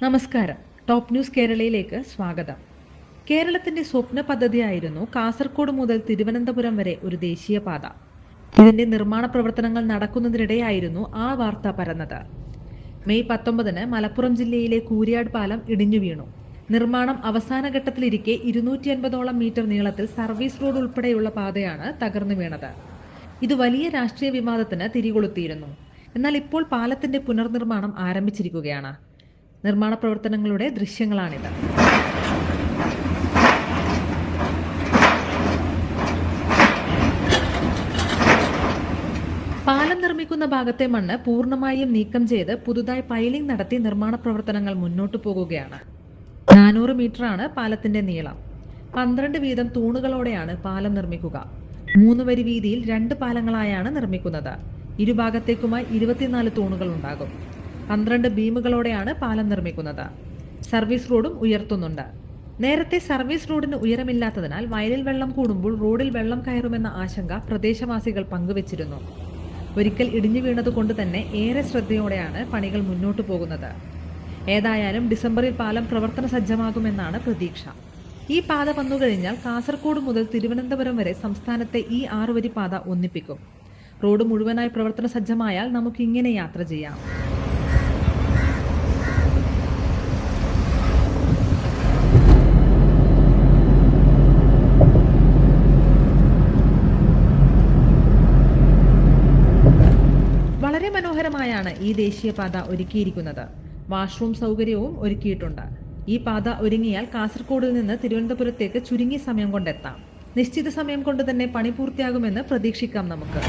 നമസ്കാരം. Top news കേരളയിലേക്ക് സ്വാഗതം. കേരളത്തിന്റെ സ്വപ്ന പദ്ധതിയായിരുന്നു കാസർഗോഡ് മുതൽ തിരുവനന്തപുരം വരെ ഒരു ദേശീയപാത ഇതിന്റെ നിർമ്മാണ പ്രവർത്തനങ്ങൾ നടക്കുന്നതിനിടെയായിരുന്നു ആ വാർത്ത പരന്നത്. മെയ് പത്തൊമ്പതിന് മലപ്പുറം ജില്ലയിലെ കൂരിയാട് പാലം ഇടിഞ്ഞു വീണു. നിർമ്മാണം അവസാന ഘട്ടത്തിലിരിക്കെ ഇരുന്നൂറ്റി അൻപതോളം മീറ്റർ നീളത്തിൽ സർവീസ് റോഡ് ഉൾപ്പെടെയുള്ള പാതയാണ് തകർന്നു വീണത്. ഇത് വലിയ രാഷ്ട്രീയ വിവാദത്തിന് തിരികൊളുത്തിയിരുന്നു. എന്നാൽ ഇപ്പോൾ പാലത്തിന്റെ പുനർനിർമ്മാണം ആരംഭിച്ചിരിക്കുകയാണ്. നിർമ്മാണ പ്രവർത്തനങ്ങളുടെ ദൃശ്യങ്ങളാണിത്. പാലം നിർമ്മിക്കുന്ന ഭാഗത്തെ മണ്ണ് പൂർണമായും നീക്കം ചെയ്ത് പുതുതായി പൈലിംഗ് നടത്തി നിർമ്മാണ പ്രവർത്തനങ്ങൾ മുന്നോട്ടു പോകുകയാണ്. നാനൂറ് മീറ്ററാണ് പാലത്തിന്റെ നീളം. പന്ത്രണ്ട് വീതം തൂണുകളോടെയാണ് പാലം നിർമ്മിക്കുക. മൂന്ന് വരി വീതിയിൽ രണ്ട് പാലങ്ങളായാണ് നിർമ്മിക്കുന്നത്. ഇരുഭാഗത്തേക്കുമായി ഇരുപത്തിനാല് തൂണുകൾ ഉണ്ടാകും. പന്ത്രണ്ട് ബീമുകളോടെയാണ് പാലം നിർമ്മിക്കുന്നത്. സർവീസ് റോഡും ഉയർത്തുന്നുണ്ട്. നേരത്തെ സർവീസ് റോഡിന് ഉയരമില്ലാത്തതിനാൽ വയലിൽ വെള്ളം കൂടുമ്പോൾ റോഡിൽ വെള്ളം കയറുമെന്ന ആശങ്ക പ്രദേശവാസികൾ പങ്കുവച്ചിരുന്നു. ഒരിക്കൽ ഇടിഞ്ഞു വീണതുകൊണ്ട് തന്നെ ഏറെ ശ്രദ്ധയോടെയാണ് പണികൾ മുന്നോട്ടു പോകുന്നത്. ഏതായാലും ഡിസംബറിൽ പാലം പ്രവർത്തന സജ്ജമാകുമെന്നാണ് പ്രതീക്ഷ. ഈ പാത വന്നുകഴിഞ്ഞാൽ കാസർഗോഡ് മുതൽ തിരുവനന്തപുരം വരെ സംസ്ഥാനത്തെ ഈ ആറുവരി പാത ഒന്നിപ്പിക്കും. റോഡ് മുഴുവനായി പ്രവർത്തന സജ്ജമായാൽ നമുക്ക് ഇങ്ങനെ യാത്ര ചെയ്യാം. മനോഹരമായാണ് ഈ ദേശീയപാത ഒരുക്കിയിരിക്കുന്നത്. വാഷ്റൂം സൗകര്യവും ഒരുക്കിയിട്ടുണ്ട്. ഈ പാത ഒരുങ്ങിയാൽ കാസർഗോഡിൽ നിന്ന് തിരുവനന്തപുരത്തേക്ക് ചുരുങ്ങിയ സമയം കൊണ്ടെത്താം. നിശ്ചിത സമയം കൊണ്ട് തന്നെ പണി പൂർത്തിയാകുമെന്ന് പ്രതീക്ഷിക്കാം നമുക്ക്.